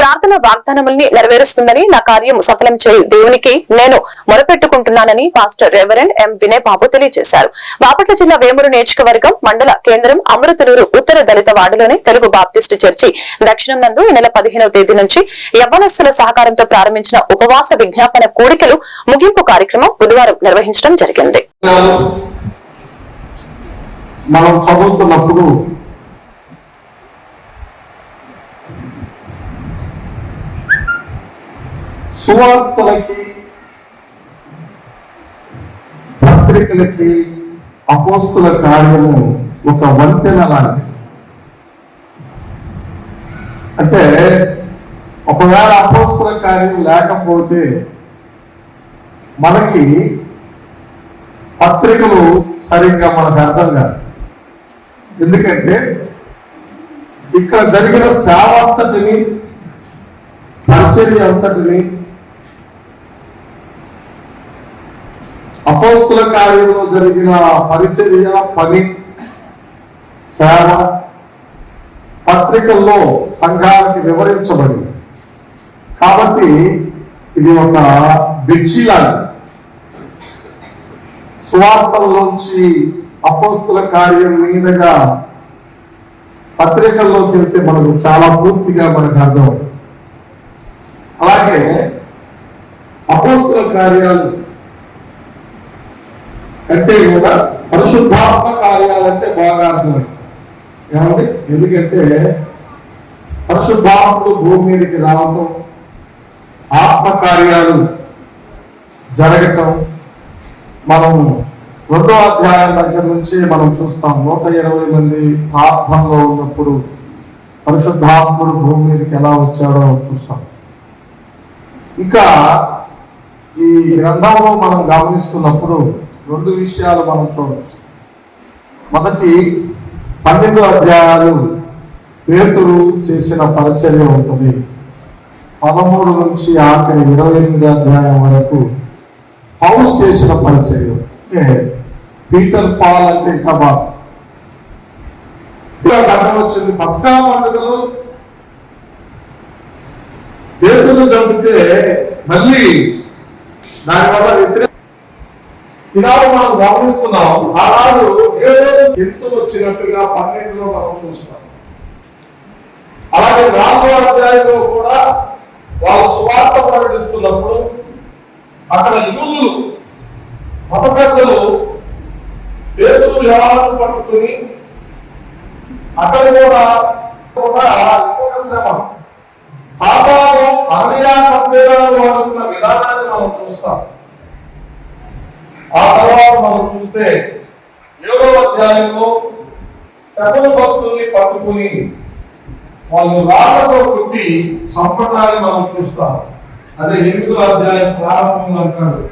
ప్రార్థన వాగ్దానముల్ని నెరవేరుస్తుందని నా కార్యం సఫలం చేయు దేవునికి నేను మొరపెట్టుకుంటున్నానని pastor reverend M Vinay Babu తెలియజేశారు. బాపట్ల జిల్లా వేమూరు నియోజకవర్గం మండల కేంద్రం అమృతలూరు ఉత్తర దళిత వార్డులోని తెలుగు బాప్టిస్టు చర్చి దక్షిణం నందు ఈ నెల పదిహేనవ తేదీ నుంచి యవ్వనస్తుల సహకారంతో ప్రారంభించిన ఉపవాస విజ్ఞాపన కూడికలు ముగింపు కార్యక్రమం బుధవారం నిర్వహించడం జరిగింది. మనం చదువుతున్నప్పుడు సువార్తలకి పత్రికలకి అపోస్తుల కార్యము ఒక వంతెన లాంటిది. అంటే ఒకవేళ అపోస్తుల కార్యం లేకపోతే మనకి పత్రికలు సరిగ్గా మనకు అర్థం కాదు. ఎందుకంటే ఇక్కడ జరిగిన సేవ అంతటిని పరిచర్య అంతటిని అపోస్తుల కార్యంలో జరిగిన పరిచర్య పని సేవ పత్రికల్లో సంఘానికి వివరించబడింది. కాబట్టి ఇది ఒక బిడ్జి లాంటిది సువార్తల్లోంచి అపోస్తుల కార్యం మీదుగా పత్రికల్లోకి వెళ్తే మనకు చాలా పూర్తిగా మనకు అర్థం. అలాగే అపోస్తుల కార్యాలు అంటే కూడా పరిశుద్ధాత్మ కార్యాలంటే బాగా అర్థమైంది. ఏమండి? ఎందుకంటే పరిశుద్ధాత్ముడు భూమి మీదకి రావటం ఆత్మ కార్యాలు జరగటం మనం రెండో అధ్యాయం దగ్గర నుంచి మనం చూస్తాం నూట ఇరవై మంది ప్రార్థనలో ఉన్నప్పుడు పరిశుద్ధాత్ముడు భూమి మీదకి ఎలా వచ్చాడో చూస్తాం. ఇంకా ఈ గ్రంథంలో మనం గమనిస్తున్నప్పుడు రెండు విషయాలు మనం చూడవచ్చు మొదటి పన్నెండు అధ్యాయాలు పేతురు చేసిన పరిచర్య ఉంటుంది. పదమూడు నుంచి ఆఖరి ఇరవై ఎనిమిది అధ్యాయం వరకు పౌలు చేసిన పరిచయం అంటే పీటర్ పాల్ అంటే ఇంకా ఇలా అర్థం వచ్చింది. పసకా పండుగలు పేతులు చంపితే మళ్ళీ దానివల్ల వ్యతిరేక ఈనాడు మనం గమనిస్తున్నాం ఆనాడు ఏదో హింస వచ్చినట్టుగా పన్నెండులో మనం చూస్తాం అలాగే నాలుగో అధ్యాయంలో కూడా వాళ్ళు స్వార్థ ప్రకటిస్తున్నప్పుడు అక్కడ యూదులు మత పెద్దలు పేదలు వ్యవహారం పట్టుకుని అక్కడ కూడా కూడా ఇంకొక శ్రమ సాధారణ అనయా సభ్యులను అనుకున్న విధానాన్ని మనం చూస్తాం. ఆ తర్వాత మనం చూస్తే ఏడో అధ్యాయంలో స్తపన భక్తుల్ని పట్టుకుని వాళ్ళు రాళ్ళతో కొట్టి సంపదాన్ని మనం చూస్తాం. అదే ఎనిమిదో అధ్యాయం ప్రారంభంలో అంటాడు